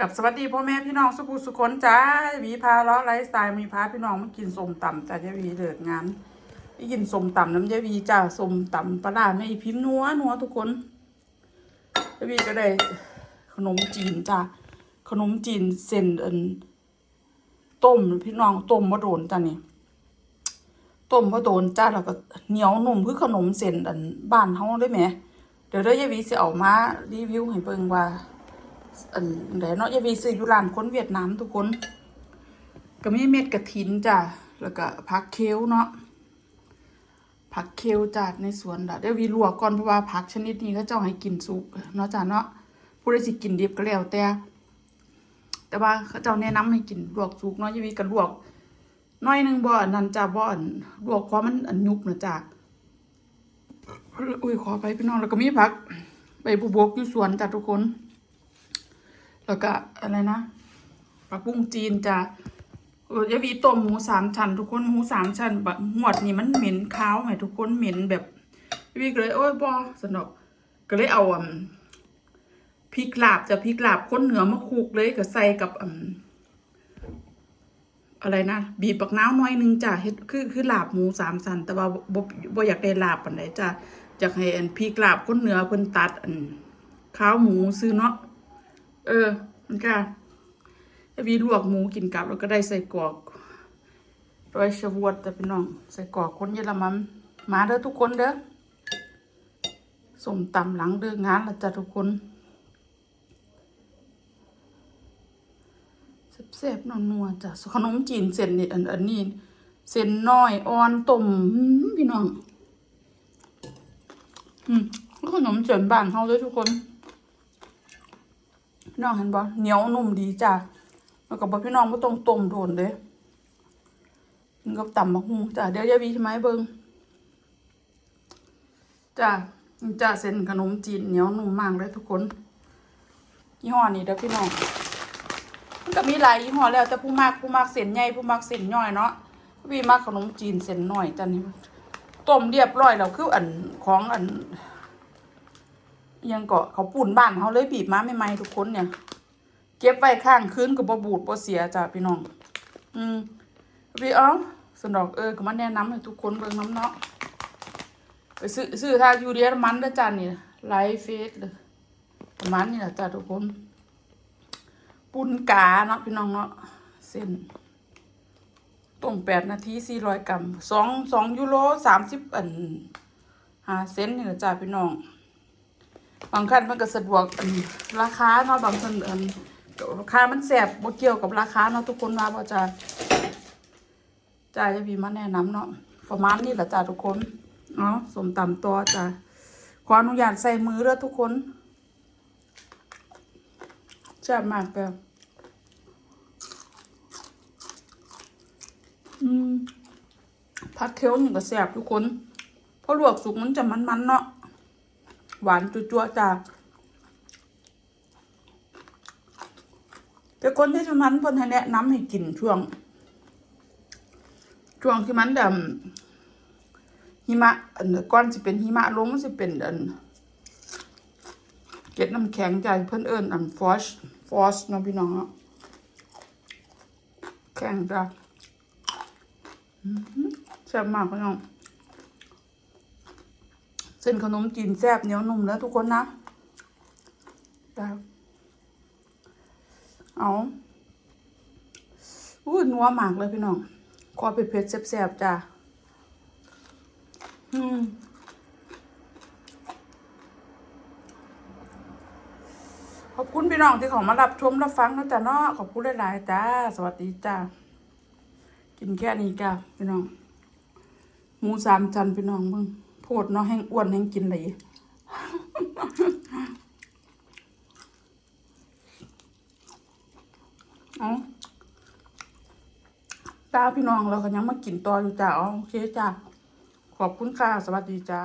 กับสวัสดีพ่อแม่พี่น้องสุภูสุคนจ้าวีพาล้อไลฟ์สไตล์มีพาพี่น้องมากินส้มตำจ้ายายวีเลิกงานไปกินส้มตำน้ำยายวีจ้าส้มตำปลาร้าแม่พิมพ์นัวนัวทุกคนยายวีก็ได้ขนมจีนจ้าขนมจีนเส้นอันต้มพี่น้องต้มมะโดนจ้านี่ต้มมะโดนจ้าแล้วก็เหนียวนุ่มคือขนมเส้นอันบ้านเฮาได้ไหมเดี๋ยวเด้อยายวีสิเอามารีวิวให้เบิ่งว่า อันไหนเนาะยายวีซื้ออยู่ร้านคนเวียดนามทุกคนก็มีเม็ดกระถินจ้ะแล้วก็ผักเคลเนาะผักเคลจ้ะในสวนดะเดี๋ยววีลวกก่อนเพราะว่าผักชนิดนี้เขาเจ้าให้กินสุกเนาะจ้ะเนาะผู้ใดสิกินดิบก็แล้วแต่แต่ว่าเขาเจ้าแนะนำให้กินลวกสุกเนาะยายวีก็ลวกน้อยหนึงบ่อนนั้นจ้ะบ่อนลวกเพราะมันอันยุบนะจ้ะอุ้ยขอไปพี่น้องแล้วก็มีผักใบบุบกอยู่สวนจ้ะทุกคน แล้วก็อะไรนะปลาปุ้งจีนจะเออยาวีต้มหมูสามชั้นทุกคนหมูสามชั้นแบบหวดนี่มันเหม็นคาวไหมทุกคนเหม็นแบบยาวีก็เลยโอ้ยบอสนอกก็เลยเอาอะพริกลาบจะพริกลาบข้นเหนือมาคลุกเลยก็ใส่กับอ่าอะไรนะบีบปักน้าวน้อยหนึงจ้ะเฮ็ดคือคือลาบหมูสามชั้นแต่ว่าบ่บ่อยากได้ลาบปานใดจ้ะอยากให้อันพริกลาบข้นเหนือเพิ่นตัดอันข้าวหมูซื้อเนาะ เออ มันก็จะมีลวกหมูกินกับ แล้วก็ได้ใส่กรอกร้อยชวดแต่พี่น้อง ใส่กรอกคนเยอรมันมาเด้อทุกคนเด้อสมตำหลังเดินงานละจ้ะทุกคนแซ่บๆนัวๆจ้ะขนมจีนเส้นนี่อันอันนี้เส้นน้อยอ่อนต้มหืมพี่น้อง อืมขนมเจีนบ้านเฮาเลยทุกคน พี่น้องเห็นบ่เหนียวนุ่มดีจ้ะแล้วก็บอกพี่น้องไม่ต้องต้มโดนเด้กินกับตำมะฮุงจ้ะเดี๋ยวยายวีทำไมเบิ่งจ้ะจ้ะเส้นขนมจีนเหนียวนุ่มมากเลยทุกคนยี่ห้อนี้เด้อพี่น้องมันก็มีหลายยี่ห้อแล้วแต่ผู้มากผู้มากเส้นใหญ่ผู้มากเส้นย่อยเนาะวีมากขนมจีนเส้นน้อยจ้ะนี่ต้มเรียบร้อยแล้วคืออันของอัน ยังเกาะเขาปุ่นบ้านเขาเลยบีบมาใหม่ๆทุกคนเนี่ย เก็บไว้ข้างคืนกับบบูดบ่เสียจ้ะพี่น้อง อืมพี่อ้าสนดอกเออก็มาแนะนำให้ทุกคนเบิ่งน้ำเนาะไปซื้อซื้อทายูเรียมันเด้จ้ะนี่ไลฟ์เฟสเลยประมาณนี้แหละจ้ะทุกคน ปุ้นกาเนาะพี่น้องเนาะเส้นต้มแปดนาทีสี่ร้อยกรัมสองสองยูโรสามสิบอันหาเซนนี่แหละจ้ะพี่น้อง บางคันมันก็สะดวกอันราคาเนาะบางคันอันราคามันแสบบ่เกี่ยวกับราคาเนาะทุกคนว่าบ่จะจ่ายจะมีมาแนะนำเนาะประมาณนี้แหละจ้าทุกคนเนาะสมตำตัวจ้าขออนุญาตใส่มือเด้อทุกคนแซ่บมากแบบอืมผัดเคี้ยวนี่ก็แซ่บทุกคน เพราะลวกสุกมันจะมันๆเนาะ หวานจั่วๆจ้าแต่คนที่ทำนั้นเพิ่นให้แนะนำให้กินช่วง ช่วงที่มันดำหิมะอันก้อนสิเป็นหิมะลงมันสิเป็นอันเก็ดน้ำแข็งใจเพิ่นเอิ้นอันฟอสฟอสเนาะพี่น้องแข็งจ้าอื้อหือแซ่บมากพี่น้อง ส้นขนมจีนแซ่บเหนียวนุ่มแล้วทุกคนนะจ้าเอาอู้นัวมากเลยพี่น้องขอเผ็ดๆแซ่บๆจ้าอืมขอบคุณพี่น้องที่เขามารับชมรับฟังนะจ๊ะเนาะขอบคุณหลายๆจ้า สวัสดีจ้า กินแค่นี้จ้าพี่น้องหมูสามชั้นพี่น้องมึง โพดเนาะแห้งอ้วนแห้งกินไหลเอาจ้าพี่น้องเราก็ยังมากินต่ออยู่จ้าอ๋อโอเคจ้าขอบคุณค่ะ สวัสดีจ้า